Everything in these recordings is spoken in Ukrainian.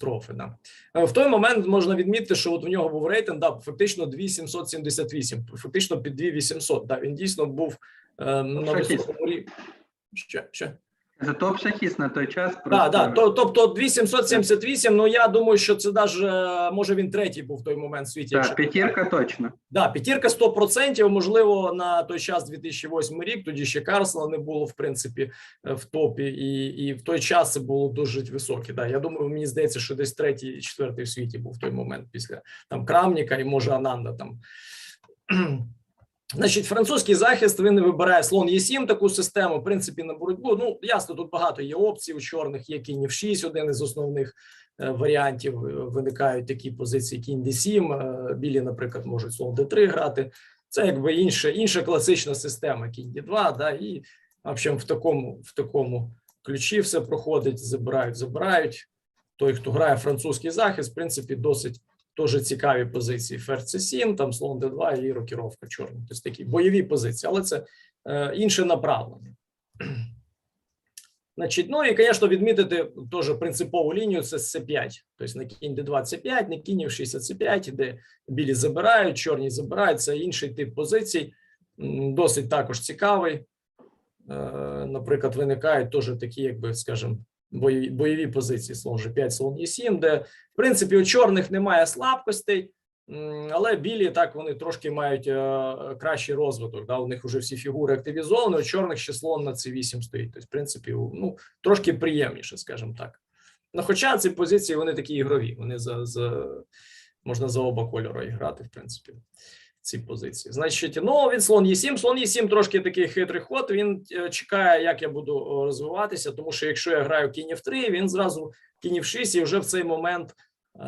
катастрофи. Да. Е, В той момент можна відмітити, що от у нього був рейтинг, да, фактично 2778, фактично під 2800. Да, він дійсно був е, на високому рівні. Ще, що? Це топ-шахіст на той час. Да, просто- да, то, тобто 2778, ну я думаю, що це даже, може він третій був в той момент в світі. Так, якщо- п'ятірка точно. Да, п'ятірка 100%, можливо, на той час 2008 рік, тоді ще Карсона не було, в принципі, е, в топі, і, і в той час це було дуже високе. Да. Я думаю, мені здається, що десь третій, четвертий в світі був в той момент після там Крамніка і може Ананда там. Значить, французький захист він вибирає слон Е7, таку систему, в принципі, на боротьбу. Ну, ясно, тут багато є опцій у чорних, є кінь F6, один із основних е, варіантів. Е, Виникають такі позиції кінь D7, е, білі, наприклад, можуть слон D3 грати. Це якби інша, інша класична система кінь D2, да, і в общем, в такому, в такому ключі все проходить, забирають, забирають. Той, хто грає французький захист, в принципі, досить Теж цікаві позиції. Ферзь C7, там слон D2 і рокіровка чорна. Тобто такі бойові позиції, але це е, інше направлення. Значить, ну і, звісно, відмітити теж принципову лінію це С5. Тобто на кінь D2 C5, на кінь F6 C5, де білі забирають, чорні забирають. Це інший тип позицій, досить також цікавий. Е, наприклад, виникають теж такі, якби, скажімо, бойові, бойові позиції слон G5, слон E7, де в принципі, у чорних немає слабкостей, але білі так вони трошки мають е, кращий розвиток. Да? У них вже всі фігури активізовані, у чорних ще слон на C8 стоїть. Тобто, в принципі, ну, трошки приємніше, скажімо так. Ну, хоча ці позиції вони такі ігрові, вони за, за можна за оба кольори грати, в принципі. Ці позиції. Значить, ну від слон Е7. Слон Е7 трошки такий хитрий ход. Він е, чекає, як я буду розвиватися, тому що якщо я граю кінь в 3 він зразу кінь в 6 і вже в цей момент е,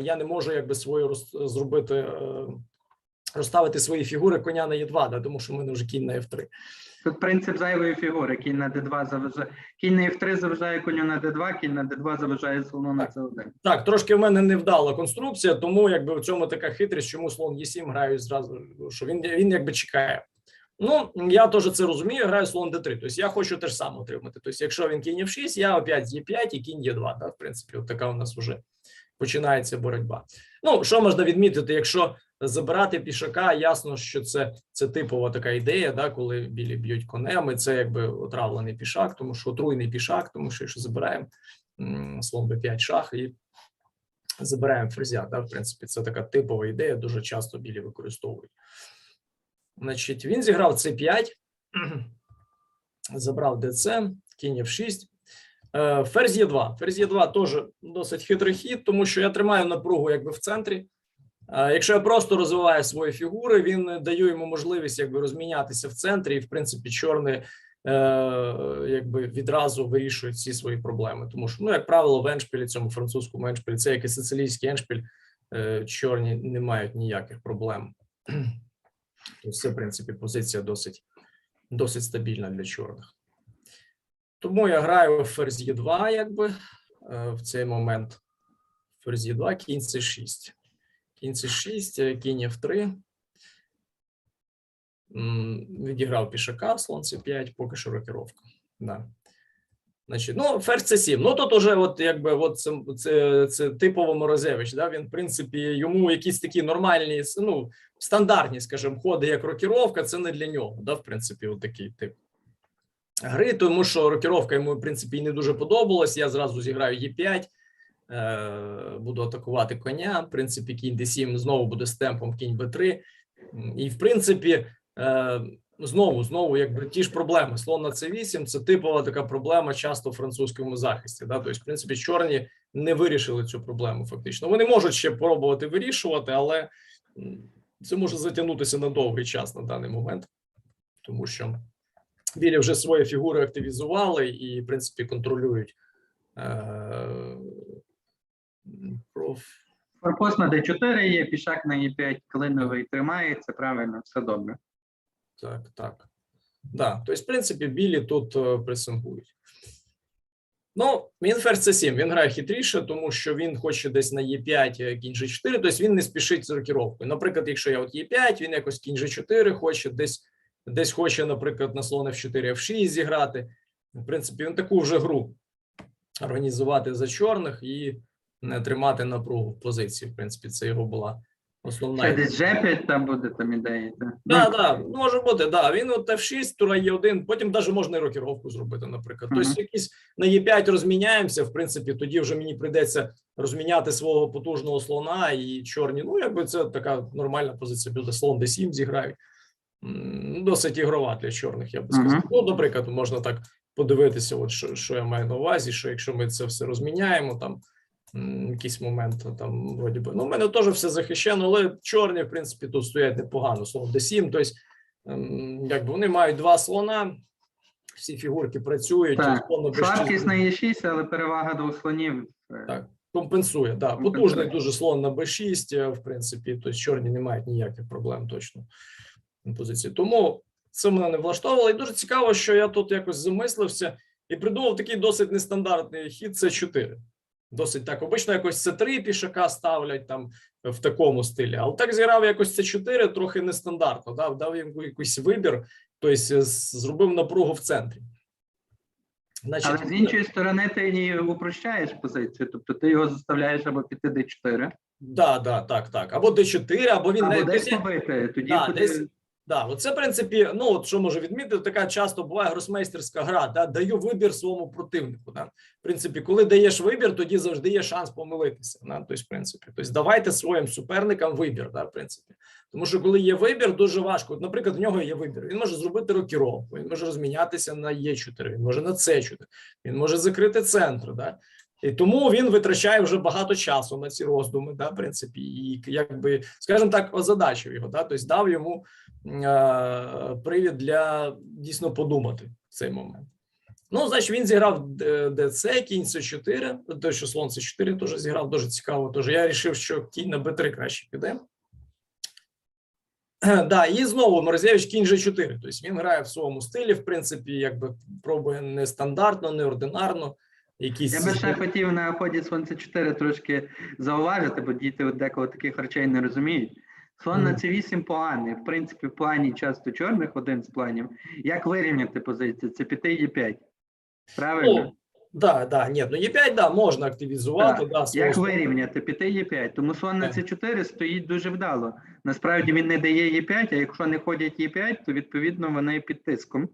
я не можу якби свою роз- зробити, е, розставити свої фігури коня на Е2, да, тому що в мене вже кінь на F3. Тут принцип зайвої фігури. Кінь на D2 заважає. Кінь на F3 заважає коню на D2, кінь на D2 заважає слону на C1. Так, трошки в мене невдала конструкція, тому якби в цьому така хитрість, чому слон Е7 граю зразу, що він, він якби чекає. Ну, я теж це розумію, граю слон d3. Тобто я хочу теж саме отримати. Тобто, якщо він кінь F6, я опять Е5 і кінь Е2. Да, в принципі, от така у нас вже починається боротьба. Ну, що можна відмітити, якщо забирати пішака, ясно, що це, це типова така ідея, да, коли білі б'ють конем, і це якби отравлений пішак, тому що отруйний пішак, тому що якщо забираємо слон b5 шах і забираємо ферзя. Да, в принципі, це така типова ідея, дуже часто білі використовують. Значить, він зіграв c5, забрав dc, кінь f6. Е, Ферзь Е2. Ферзь Е2 теж досить хитрий хід, тому що я тримаю напругу якби в центрі. Е, Якщо я просто розвиваю свої фігури, він дає йому можливість якби розмінятися в центрі, і в принципі чорний е, якби відразу вирішують всі свої проблеми. Тому що, ну, як правило, в еншпілі, цьому французькому еншпілі, це як і сицилійський еншпіль, е, чорні не мають ніяких проблем. Тобто це, в принципі, позиція досить, досить стабільна для чорних. Тому я граю в ферзь Е2, якби е, в цей момент. Ферзь Е2, кінь С6. Кінь С6, е, кінь F3. Відіграв пішака, слон С5, поки що рокіровка. Да. Значить, ну, ферзь С7. Ну, тут уже, от, якби, от це, це, це типово Морозевич. Да? Він, в принципі, йому якісь такі нормальні, ну, стандартні, скажімо, ходи, як рокіровка, це не для нього. Да? В принципі, от такий тип гри, тому що рокіровка йому, в принципі, не дуже подобалась. Я зразу зіграю Е5, е, буду атакувати коня. В принципі, кінь D7 знову буде з темпом кінь Б3. І, в принципі, е, знову, знову, якби ті ж проблеми. Слон на С8 це типова така проблема часто в французькому захисті. Да? Тобто, в принципі, чорні не вирішили цю проблему фактично. Вони можуть ще пробувати вирішувати, але це може затягнутися на довгий час на даний момент, тому що білі вже свої фігури активізували і, в принципі, контролюють е, проф. Форпост на D4 є, пішак на E5 клиновий тримається, правильно, все добре. Так, так. Да, тобто, в принципі, білі тут е, пресингують. Ну, він ферзь C7, він грає хитріше, тому що він хоче десь на Е5 е, кінь G4, тобто він не спішить з рокіровкою. Наприклад, якщо я от Е5, він якось кінь G4 хоче, десь, десь хоче, наприклад, на слон F4, F6 зіграти. В принципі, він таку вже гру організувати за чорних і тримати напругу в позиції. В принципі, це його була основна. Ідея. десь G5 там буде там ідеї. так? Да, да, може бути, да. Він от F6, тура Е1, потім навіть можна і рокіровку зробити, наприклад. Тобто якісь на Е5 розміняємося, в принципі, тоді вже мені прийдеться розміняти свого потужного слона і чорні. Ну, якби це така нормальна позиція буде. Слон D7 зіграють. Досить ігрова для чорних, я би сказав. Ну, наприклад, можна так подивитися, от що, що я маю на увазі, що якщо ми це все розміняємо, там якийсь момент там вроді би. Ну, в мене теж все захищено, але чорні, в принципі, тут стоять непогано. Слон D7, тобто, ем, якби вони мають два слона, всі фігурки працюють, Так. на Слабкість на Е6, але перевага двох слонів. е, Так. компенсує. Да. Компенсує. Потужний дуже слон на B6, е, в принципі, тобто чорні не мають ніяких проблем точно на позиції. Тому це мене не влаштовувало. І дуже цікаво, що я тут якось замислився і придумав такий досить нестандартний хід. Це 4. Досить так. Обично якось це 3 пішака ставлять там в такому стилі. Але так зіграв якось це 4 трохи нестандартно. Дав, дав йому якийсь вибір, тобто зробив напругу в центрі. Значить, Але з іншої сторони, ти і упрощаєш позицію, тобто ти його заставляєш або піти D4, да, да, так, так. Або Д4, або він або не десь десь- побити. Тоді Да, куди- десь- Да, оце, в принципі, ну от що можу відмітити, така часто буває гросмейстерська гра. Да, даю вибір своєму противнику. Да. В принципі, коли даєш вибір, тоді завжди є шанс помилитися. Да, тобто, в принципі, тобто давайте своїм суперникам вибір, да, в принципі. Тому що коли є вибір, дуже важко. От, наприклад, в нього є вибір. Він може зробити рокіровку, він може розмінятися на Е4, він може на С4, він може закрити центр. Да. І тому він витрачає вже багато часу на ці роздуми, да, в принципі, і якби, скажімо так, озадачив його, да, тобто дав йому е, привід для дійсно подумати в цей момент. Ну, значить, він зіграв Д- ДЦ, кінь С4, той, що слон С4 теж зіграв, дуже цікаво. Тож я вирішив, що кінь на Б3 краще піде. Да, і знову Морозевич кінь Ж4. Тобто він грає в своєму стилі, в принципі, якби пробує нестандартно, неординарно. Якісь Я би ще хотів на ході Сонце 4 трошки зауважити, бо діти от деколи таких речей не розуміють. Слон на Мгм. C8 поганий. В принципі, в плані часто чорних один з планів. Як вирівняти позицію? Це піти Е5. Правильно? Ну, да, да, ні, ну Е5, да, можна активізувати. Да, Як вирівняти? Піти Е5. Тому слон на Так. С4 стоїть дуже вдало. Насправді він не дає Е5, а якщо не ходять Е5, то відповідно вони під тиском.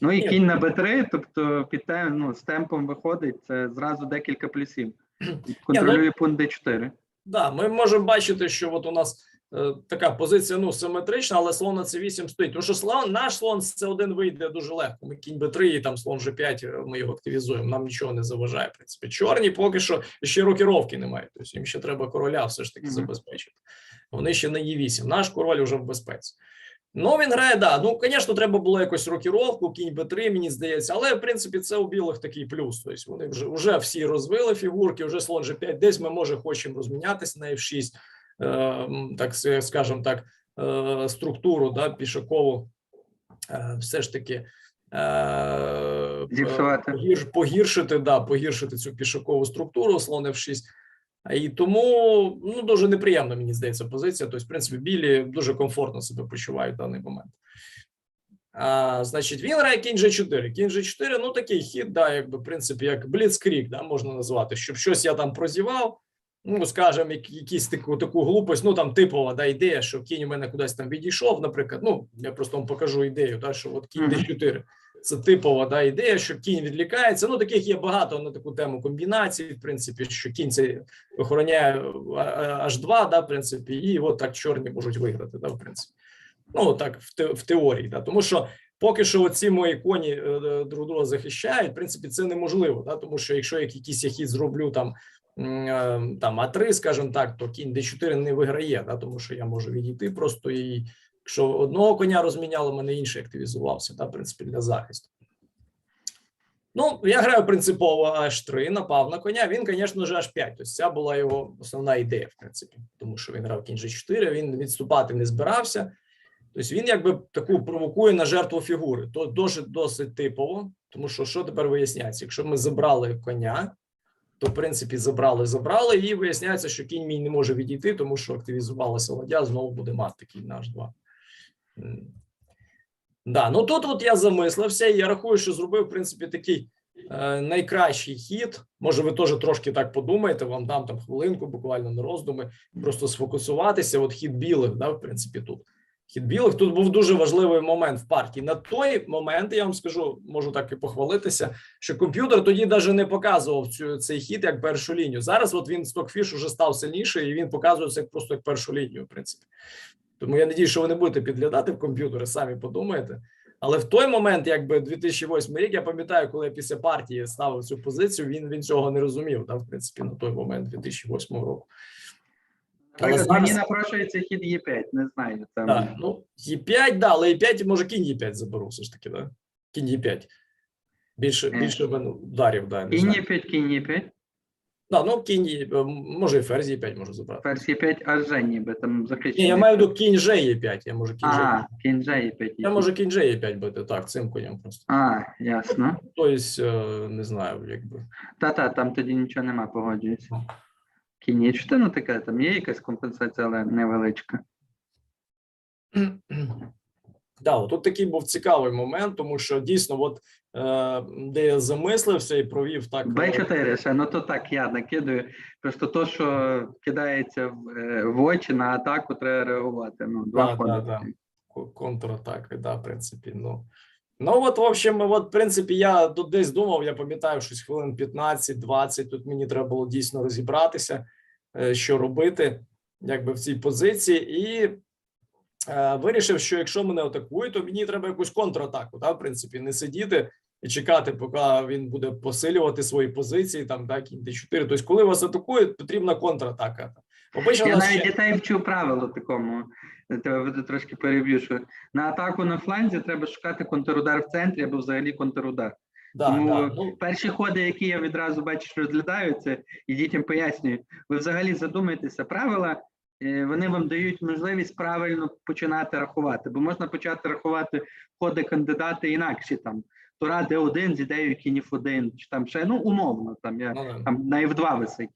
Ну і кінь на Б3, тобто під ну, з темпом виходить, це зразу декілька плюсів. Контролює пункт Д4. Да, ми можемо бачити, що от у нас така позиція ну симетрична, але слон на c8 стоїть. Тому що слон, наш слон з c1 вийде дуже легко. Ми кінь b3 і там слон g5, е, ми його активізуємо. Нам нічого не заважає. В принципі, чорні поки що ще рокіровки немає. Тобто їм ще треба короля все ж таки забезпечити. Вони ще на e8. Наш король вже в безпеці. Ну, він грає, да. Ну, звісно, треба було якось рокіровку, кінь Б3, мені здається, але в принципі це у білих такий плюс. Тобто вони вже, вже всі розвили фігурки, вже слон G5, десь ми може хочемо розмінятися на F6, е, м, так с- скажемо так, е, структуру да, пішакову, е, все ж таки. Е, погіршити, да, погіршити цю пішакову структуру слон F6. І тому ну дуже неприємна, мені здається, позиція. Тобто, в принципі, білі дуже комфортно себе почувають в даний момент. А, значить, він грає кінь G4. Кінь G4, ну такий хід, да, якби, в принципі, як бліцкрік, да, можна назвати, щоб щось я там прозівав. Ну, скажімо, як, якісь таку таку глупость, ну там типова да, ідея, що кінь у мене кудись там відійшов, наприклад. Ну, я просто вам покажу ідею, да, що от кінь Мгм. D4. Це типова да, ідея, що кінь відлікається. Ну, таких є багато на таку тему комбінацій, в принципі, що кінь це охороняє H2, да, в принципі, і от так чорні можуть виграти, да, в принципі. Ну, так, в, те, в теорії, да, тому що поки що ці мої коні е, е, друг друга захищають, в принципі, це неможливо, да, тому що якщо я якийсь я хід зроблю там, там А3, скажімо так, то кінь Д4 не виграє, да, тому що я можу відійти просто і якщо одного коня розміняло, мене інший активізувався, да, в принципі, для захисту. Ну, я граю принципово H3, напав на коня. Він, звісно ж, H5. Тобто ця була його основна ідея, в принципі, тому що він грав кінь G4, він відступати не збирався. Тобто він якби таку провокує на жертву фігури. То досить досить типово, тому що що тепер виясняється? Якщо ми забрали коня, то в принципі забрали, забрали, і виясняється, що кінь мій не може відійти, тому що активізувалася ладья, знову буде мати кінь наш 2. Да, ну тут от я замислився, я рахую, що зробив в принципі такий е, найкращий хід. Може, ви теж трошки так подумаєте, вам дам там хвилинку, буквально на роздуми, просто сфокусуватися. От хід білих, да, в принципі, тут. Хід білих тут був дуже важливий момент в партії. На той момент я вам скажу, можу так і похвалитися, що комп'ютер тоді навіть не показував цю цей хід як першу лінію. Зараз от він стокфіш уже став сильніший, і він показується як просто як першу лінію, в принципі. Тому я надію, що ви не будете підглядати в комп'ютери, самі подумаєте. Але в той момент, якби 2008 рік, я пам'ятаю, коли я після партії ставив цю позицію, він він цього не розумів. Да, в принципі, на той момент 2008 року. Але Наприклад, мені напрошується хід Е5, не знаю. Там. Так, ну, Е5, да, але Е5, може кінь Е5 заберу, все ж таки, да? Кінь Е5. Більше, Е. більше ударів, да, Кінь знаю. Е5, кінь Е5, Да, ну, кінь, Е, може і ферзь Е5 можу забрати. ферзь Е5, аж же ніби там захищений. Ні, я маю виду кінь Ж Е5, я можу кінь Ж. А, кінь же Е5. Я можу кінь Ж Е5 бити, так, цим конем просто. А, ясно. Тобто, не знаю, якби. Та-та, там тоді нічого нема, погоджуюся. Е4, ну таке, там є якась компенсація, але невеличка. Да, от тут такий був цікавий момент, тому що дійсно, от е, де я замислився і провів так. Б4 ще, ну то так, я накидаю. Просто то, що кидається в, е, в очі на атаку, треба реагувати. Ну, два Да, да, да. контратаки, да, в принципі. Ну, ну от, в общем, от, в принципі, я тут десь думав, я пам'ятаю, щось хвилин 15-20, тут мені треба було дійсно розібратися, е, що робити, якби в цій позиції, і е, вирішив, що якщо мене атакують, то мені треба якусь контратаку, да, в принципі, не сидіти і чекати, поки він буде посилювати свої позиції, там, так, кінь D4. Тобто, коли вас атакують, потрібна контратака. Обично Я навіть ще- дітей вчу правилу такому. Тебе буде трошки переб'ю, що на атаку на фланзі треба шукати контрудар в центрі або взагалі контрудар. Да, Тому да, ну, перші ходи, які я відразу бачу, що розглядаються, і дітям пояснюю. Ви взагалі задумайтеся правила, е, вони вам дають можливість правильно починати рахувати, бо можна почати рахувати ходи кандидати інакші там. Тура Д1 з ідеєю кінів F1, чи там ще ну умовно, там я ну, там на F2 висить.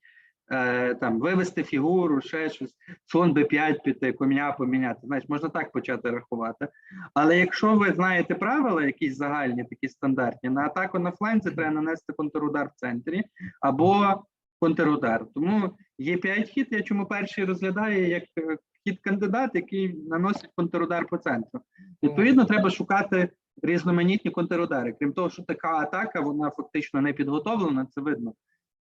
Е, там вивести фігуру, ще щось, слон B5 піти, коня поміняти. Знаєш, можна так почати рахувати. Але якщо ви знаєте правила, якісь загальні, такі стандартні, на атаку на фланзі треба нанести контрудар в центрі або контрудар. Тому є 5 хід, я чому перший розглядаю як е, хід кандидат, який наносить контрудар по центру. Відповідно, треба шукати різноманітні контрудари. Крім того, що така атака, вона фактично не підготовлена, це видно.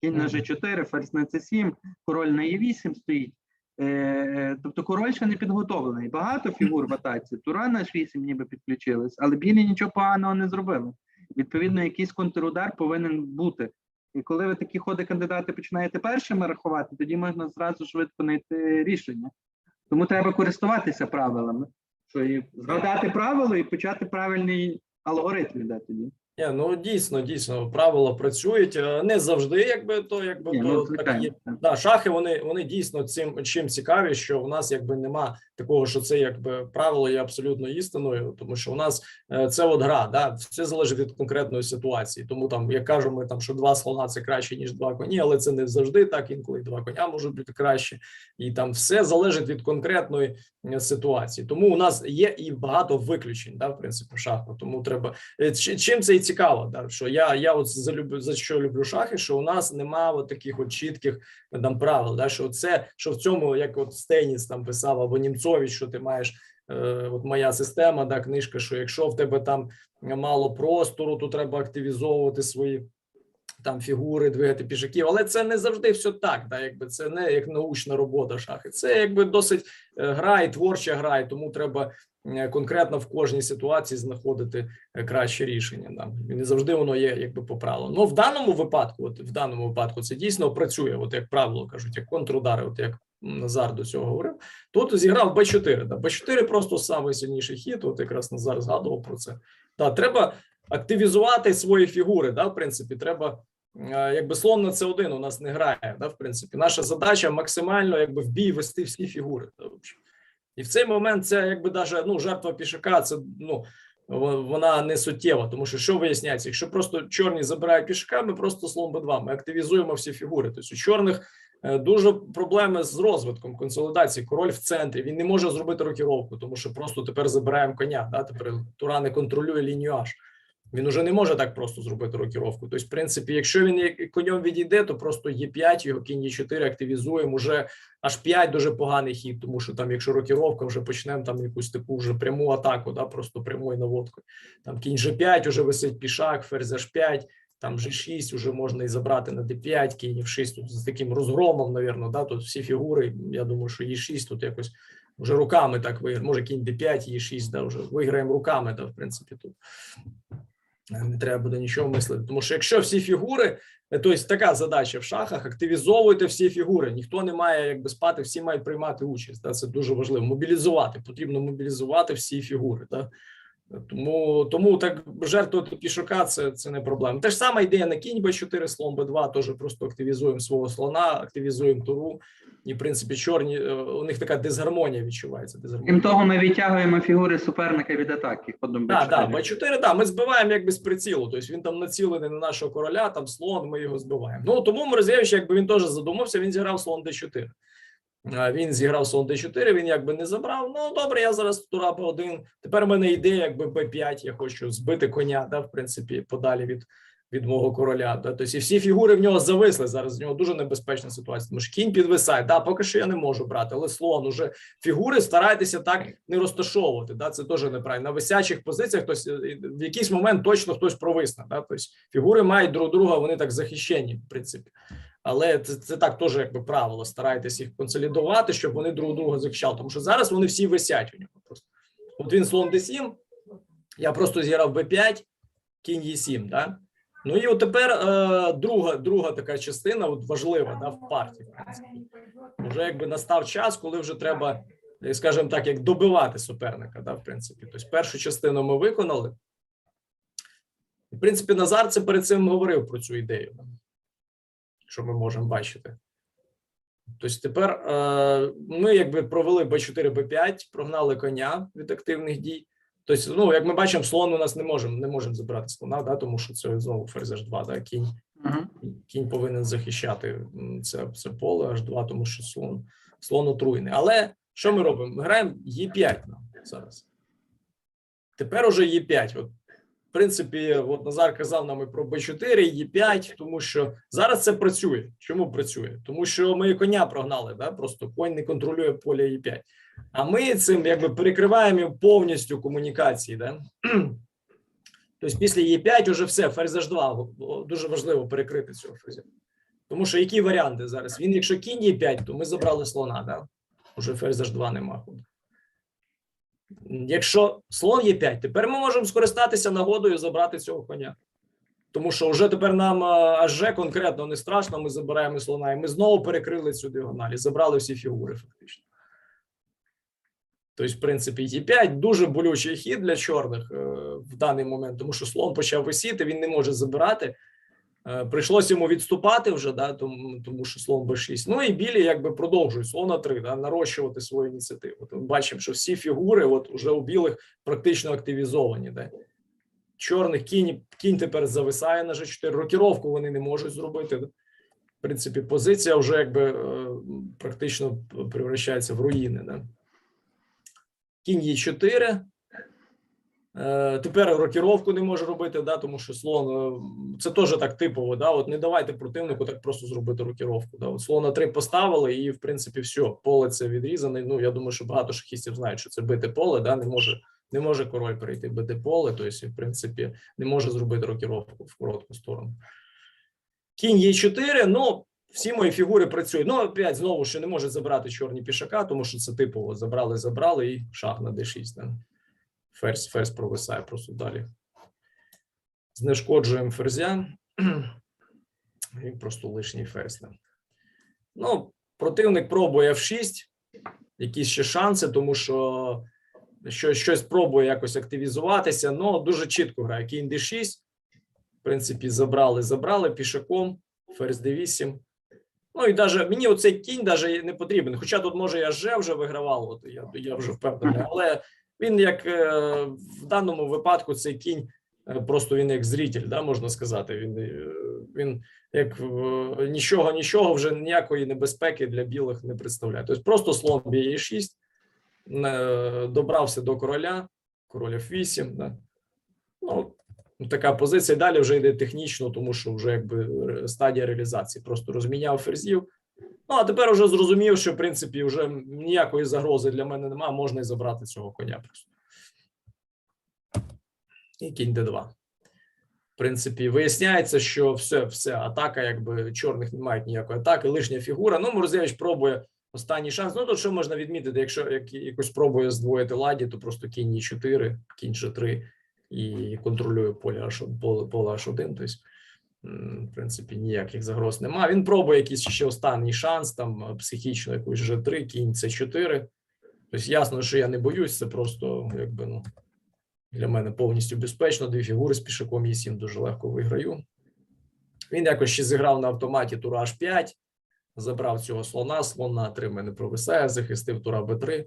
Кінь на G4, ферзь на C7, король на E8 стоїть. Е, е, тобто король ще не підготовлений. Багато фігур в атаці. Тура на H8 ніби підключились, але білі нічого поганого не зробили. Відповідно, якийсь контрудар повинен бути. І коли ви такі ходи кандидати починаєте першими рахувати, тоді можна зразу швидко знайти рішення. Тому треба користуватися правилами, що і згадати правила і почати правильний алгоритм іде тоді. Ні, ну дійсно, дійсно, правила працюють е, не завжди, якби то, якби Ні, то ну, так є. Да, шахи вони, вони дійсно цим чим цікаві, що у нас якби нема такого, що це якби правило є абсолютно істиною, тому що у нас е, це от гра, да, все залежить від конкретної ситуації. Тому там, як кажемо, ми там, що два слона це краще ніж два коні, але це не завжди так. Інколи два коня можуть бути краще, і там все залежить від конкретної е, ситуації. Тому у нас є і багато виключень, да, в принципі, в. Тому треба Е, чи- чим це і цікаво, да, що я, я от залюблю за що люблю шахи, що у нас нема от таких от чітких там правил, да, що це що в цьому, як от Стеніс там писав або Німцович, що ти маєш. е, От моя система, да, книжка, що якщо в тебе там мало простору, то треба активізовувати свої там фігури, двигати пішаків, але це не завжди все так. Да, якби це не як научна робота шахи. Це якби досить е, гра і творча гра, і тому треба е, конкретно в кожній ситуації знаходити краще рішення. Да. І не завжди воно є якби по правилам. Ну в даному випадку, от в даному випадку, це дійсно працює. От як правило кажуть, як контрудари, от як Назар до цього говорив. Тут зіграв Б4. Да. Б4 просто найсильніший хід. От якраз Назар згадував про це. Да, треба активізувати свої фігури. Да, в принципі, треба. е, Якби слон на це один у нас не грає, да, в принципі, наша задача максимально якби в бій вести всі фігури. Да, і в цей момент це якби даже ну жертва пішака, це ну вона не суттєва, тому що що виясняється, якщо просто чорні забирають пішака, ми просто слон Б2, ми активізуємо всі фігури. Тобто у чорних дуже проблеми з розвитком консолідації. Король в центрі він не може зробити рокіровку, тому що просто тепер забираємо коня. Да, тепер Тура не контролює лінію H. Він уже не може так просто зробити рокіровку. Тобто, в принципі, якщо він конем відійде, то просто Е5, його кінь Е4 активізуємо. Уже аж 5 дуже поганий хід, тому що там, якщо рокіровка, вже почнемо там якусь таку вже пряму атаку, да, просто прямою наводкою. Там кінь G5, уже висить пішак, ферзь H5, там G6 вже можна і забрати на D5, кінь F6 тут з таким розгромом, навірно, да, тут всі фігури, я думаю, що E6 тут якось вже руками так виграє. Може кінь D5, E6, да, вже виграємо руками, да, в принципі, тут не треба буде нічого мислити. Тому що якщо всі фігури, е, тобто така задача в шахах, активізовуйте всі фігури. Ніхто не має якби спати, всі мають приймати участь. Да? Це дуже важливо. Мобілізувати потрібно мобілізувати всі фігури. Да? Тому тому так жертвувати пішока це, це не проблема. Те ж саме ідея на кінь Б4, слон Б2, теж просто активізуємо свого слона, активізуємо туру. І в принципі, чорні е, у них така дисгармонія відчувається. Дисгармонія. Крім того, ми відтягуємо фігури суперника від атаки. Ходом Так, Б4. так, Б4, да, ми збиваємо якби з прицілу. Тобто він там націлений на нашого короля, там слон, ми його збиваємо. Ну тому Морозевич, якби він теж задумався, він зіграв слон Д4. Він зіграв слон Д4, він якби не забрав. Ну добре, я зараз тура Б1. Тепер в мене ідея, якби Б5, я хочу збити коня, да, в принципі, подалі від, від мого короля. Да. Тобто і всі фігури в нього зависли. Зараз в нього дуже небезпечна ситуація. Тому що кінь підвисає. Да, поки що я не можу брати, але слон уже фігури старайтеся так не розташовувати. Да, це теж неправильно. На висячих позиціях хтось е, в якийсь момент точно хтось провисне. Да, тобто фігури мають друг друга, вони так захищені, в принципі. Але це, це так теж якби правило. Старайтесь їх консолідувати, щоб вони друг друга захищали. Тому що зараз вони всі висять у нього. Просто от він слон d7, я просто зіграв b5, кінь e7, да? Ну і от тепер е, друга, друга така частина, от важлива да, в партії. В принципі. Вже якби настав час, коли вже треба, е, скажімо так, як добивати суперника. Да, в принципі, тобто першу частину ми виконали. В принципі, Назар це перед цим говорив про цю ідею, що ми можемо бачити. Тобто тепер е, ми якби провели Б4, Б5, прогнали коня від активних дій. Тобто, ну, як ми бачимо, слон у нас не можемо не можемо забирати слона, да, тому що це знову ферзь H2, да, кінь. Кінь повинен захищати це, це поле H2, тому що слон, слон отруйний. Але що ми робимо? Ми граємо Е5 нам зараз. Тепер уже Е5. От, принципі, от Назар казав нам і про Б4, Е5, тому що зараз це працює. Чому працює? Тому що ми коня прогнали, да? просто конь не контролює поле Е5. А ми цим якби перекриваємо повністю комунікації. Да? Тобто після Е5 уже все, ферзь H2. Дуже важливо перекрити цього ферзя. Тому що які варіанти зараз? Він, якщо кінь Е5, то ми забрали слона, да? Уже ферзь H2 нема ходу. Якщо слон Е5, тепер ми можемо скористатися нагодою забрати цього коня. Тому що вже тепер нам аж конкретно не страшно, ми забираємо слона, і ми знову перекрили цю діагональ забрали всі фігури, фактично. Тобто, в принципі, Е5 дуже болючий хід для чорних е, в даний момент, тому що слон почав висіти, він не може забирати. Е, прийшлося йому відступати вже, да, тому, тому що слон Б6. Ну і білі якби продовжують слона 3, да, нарощувати свою ініціативу. Ми бачимо, що всі фігури от уже у білих практично активізовані. Да. Чорних кінь, кінь тепер зависає на G4, рокіровку вони не можуть зробити. Да. В принципі, позиція вже якби е, практично превращається в руїни. Да. Кінь Е4. Е, Тепер рокіровку не може робити, да, тому що слон е, це теж так типово. Да, от не давайте противнику так просто зробити рокіровку. Да. От слона 3 поставили, і в принципі все, поле це відрізане. Ну я думаю, що багато шахістів знають, що це бите поле, да, не може не може король перейти бити поле, тобто, в принципі, не може зробити рокіровку в коротку сторону. Кінь Е4, ну. Всі мої фігури працюють. Ну, опять знову що не може забрати чорні пішака, тому що це типово забрали, забрали і шах на d6. Да. Ферзь, ферзь провисає просто далі. Знешкоджуємо ферзя. І просто лишній ферзь. Ну, противник пробує F6, якісь ще шанси, тому що що щось пробує якось активізуватися. Ну, дуже чітко грає. Кінь d6. В принципі, забрали, забрали пішаком, ферзь d8. Ну і даже мені оцей кінь даже не потрібен. Хоча тут може я вже вже вигравав, от я, я вже впевнений, але він як е, в даному випадку цей кінь е, просто він як зритель, да, можна сказати. Він е, він як нічого, нічого вже ніякої небезпеки для білих не представляє. Тобто просто слон б'є 6 е, добрався до короля, король F8. Да. Ну, Така позиція. Далі вже йде технічно, тому що вже якби стадія реалізації. Просто розміняв ферзів. Ну а тепер вже зрозумів, що в принципі вже ніякої загрози для мене немає, можна і забрати цього коня просто. І кінь Д2. В принципі, виясняється, що все, все, атака, якби чорних не мають ніякої атаки, лишня фігура. Ну, Морозевич пробує останній шанс. Ну, тут що можна відмітити, якщо як, якось пробує здвоїти ладі, то просто кінь 4, кінь G3 і контролює поле H, поле, поле H1. Тобто, в принципі, ніяких загроз немає. Він пробує якийсь ще останній шанс, там психічно якусь G3, кінь C4. Тобто, ясно, що я не боюсь, це просто якби ну для мене повністю безпечно. Дві фігури з пішаком Е7 дуже легко виграю. Він якось ще зіграв на автоматі тура H5, забрав цього слона, слон на 3 мене провисає, захистив тура Б3.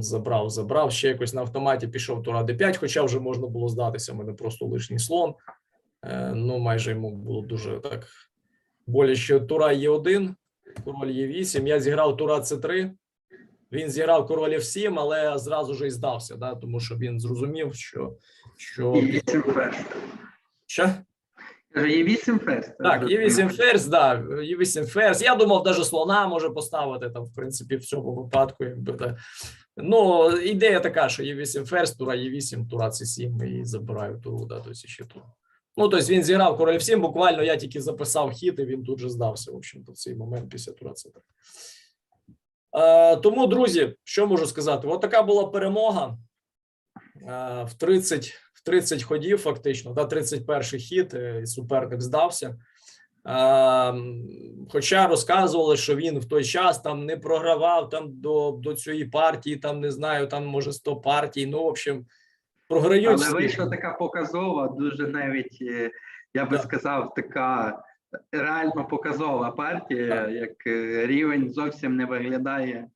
Забрав, забрав. Ще якось на автоматі пішов тура Д5, хоча вже можна було здатися, в мене просто лишній слон. Е, Ну, майже йому було дуже так боляче. Тура Е1, король Е8. Я зіграв тура С3. Він зіграв король F7, але зразу ж і здався, да, тому що він зрозумів, що. що... 8. Що? Є 8 ферзь. Так, є 8 ферзь, да, є 8 ферзь. Я думав, навіть слона може поставити там, в принципі, в цьому випадку, якби да. Ну, ідея така, що є 8 ферзь, тура є 8, тура це 7 і забираю туру, да, тобто ще туру. Ну, тобто він зіграв король 7, буквально я тільки записав хід, і він тут же здався, в общем-то, цей момент після тура. Е, тому, друзі, що можу сказати? От така була перемога е, в 30, в 30 ходів, фактично, да, 31 хід, і суперник здався. Е, хоча розказували, що він в той час там не програвав там до, до цієї партії, там не знаю, там може 100 партій. Ну, в общем, програють. Але вийшла така показова, дуже навіть, е, я би Да. сказав, така реально показова партія, Так. як е, рівень зовсім не виглядає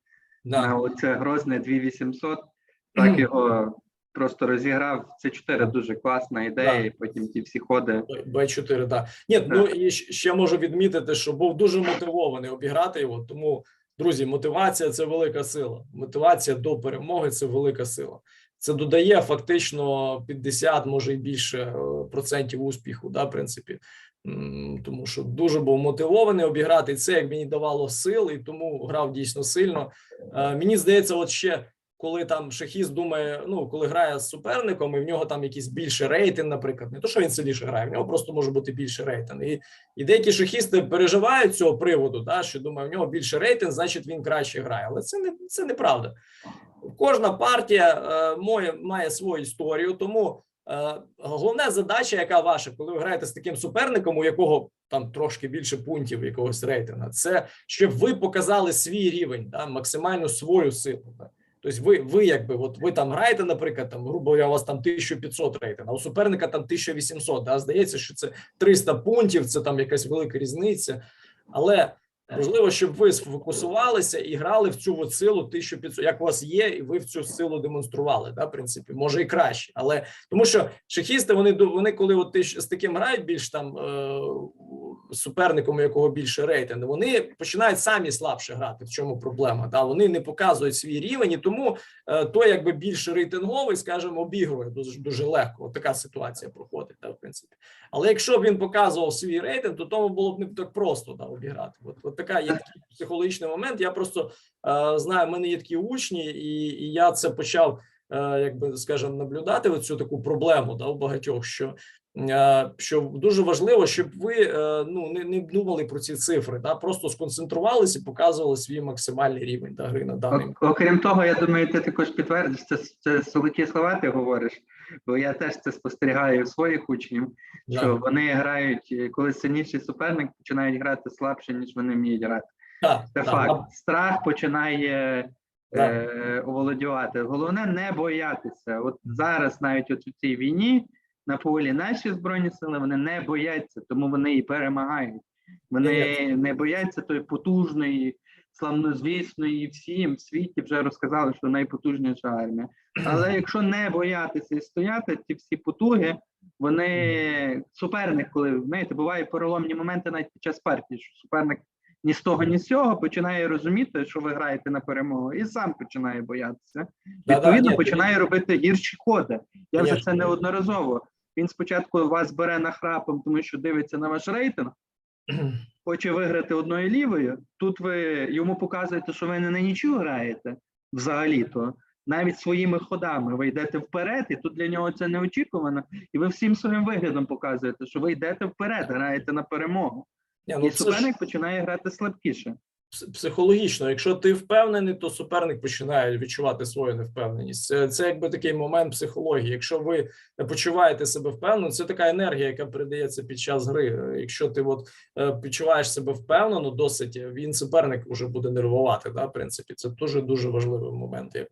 Да. на оце грозне 2800. Так його просто розіграв. Це 4 дуже класна ідея, Да. і потім ті всі ходи. Б4, так. Ні, ну і ще можу відмітити, що був дуже мотивований обіграти його. Тому, друзі, мотивація це велика сила. Мотивація до перемоги це велика сила. Це додає фактично 50, може і більше е, процентів успіху, да, в принципі. Тому що дуже був мотивований обіграти це, як мені давало сил, і тому грав дійсно сильно. Е, Мені здається, от ще коли там шахіст думає, ну коли грає з суперником, і в нього там якийсь більший рейтинг, наприклад, не то, що він сильніше грає, в нього просто може бути більший рейтинг. І, і деякі шахісти переживають цього приводу, да, що думаю, в нього більший рейтинг, значить він краще грає. Але це не це неправда. Кожна партія е, має, має свою історію, тому е, головна задача, яка ваша, коли ви граєте з таким суперником, у якого там трошки більше пунктів якогось рейтинга, це щоб ви показали свій рівень, да, максимальну свою силу. Да. Тобто ви, ви якби, от ви там граєте, наприклад, там, грубо говоря, у вас там 1500 рейтинг, а у суперника там 1800, да, здається, що це 300 пунктів, це там якась велика різниця, але Можливо, щоб ви сфокусувалися і грали в цю от силу 1500, як у вас є, і ви в цю силу демонстрували. Да, в принципі, може і краще, але тому що шахісти, вони вони коли от ти з таким грають більш там е, суперником, якого більше рейтинг, вони починають самі слабше грати. В чому проблема? Да, вони не показують свій рівень, і тому е, той, якби більш рейтинговий, скажімо, обігрує дуже дуже легко. От така ситуація проходить, да, в принципі. Але якщо б він показував свій рейтинг, то тому було б не так просто да, обіграти. От, от така є такий психологічний момент. Я просто е, знаю, в мене є такі учні, і, і я це почав, е, якби скажемо, наблюдати оцю таку проблему да, у багатьох, що. е, Що дуже важливо, щоб ви е, ну не, не думали про ці цифри, да просто сконцентрувалися і показували свій максимальний рівень да, гри на даний Ок- Окрім того, я думаю, ти також підтвердиш, це, це солодкі слова ти говориш, бо я теж це спостерігаю у своїх учнів, що вони грають, е, коли сильніший суперник починають грати слабше, ніж вони вміють грати. Да, Це да, факт. Страх починає е, оволодівати. Головне не боятися. От зараз, навіть от у цій війні на полі наші збройні сили вони не бояться, тому вони і перемагають. Вони не бояться тої потужної, славнозвісної, всім в світі вже розказали, що найпотужніша армія. Але якщо не боятися і стояти, ці всі потуги, вони суперник, коли знаєте, бувають переломні моменти навіть під час партії, що суперник ні з того, ні з цього починає розуміти, що ви граєте на перемогу, і сам починає боятися. Да, да, Відповідно, ні, починає робити гірші ходи. Я вже це неодноразово Він спочатку вас бере нахрапом, тому що дивиться на ваш рейтинг, хоче виграти одною лівою. Тут ви йому показуєте, що ви не на нічого граєте взагалі-то. Навіть своїми ходами ви йдете вперед, і тут для нього це неочікувано. І ви всім своїм виглядом показуєте, що ви йдете вперед, граєте на перемогу. Ні, І суперник ж починає грати слабкіше. Пс- психологічно. Якщо ти впевнений, то суперник починає відчувати свою невпевненість. Це, це якби такий момент психології. Якщо ви почуваєте себе впевнено, це така енергія, яка передається під час гри. Якщо ти от почуваєш себе впевнено, досить він суперник вже буде нервувати. Да, в принципі, це дуже дуже важливий момент.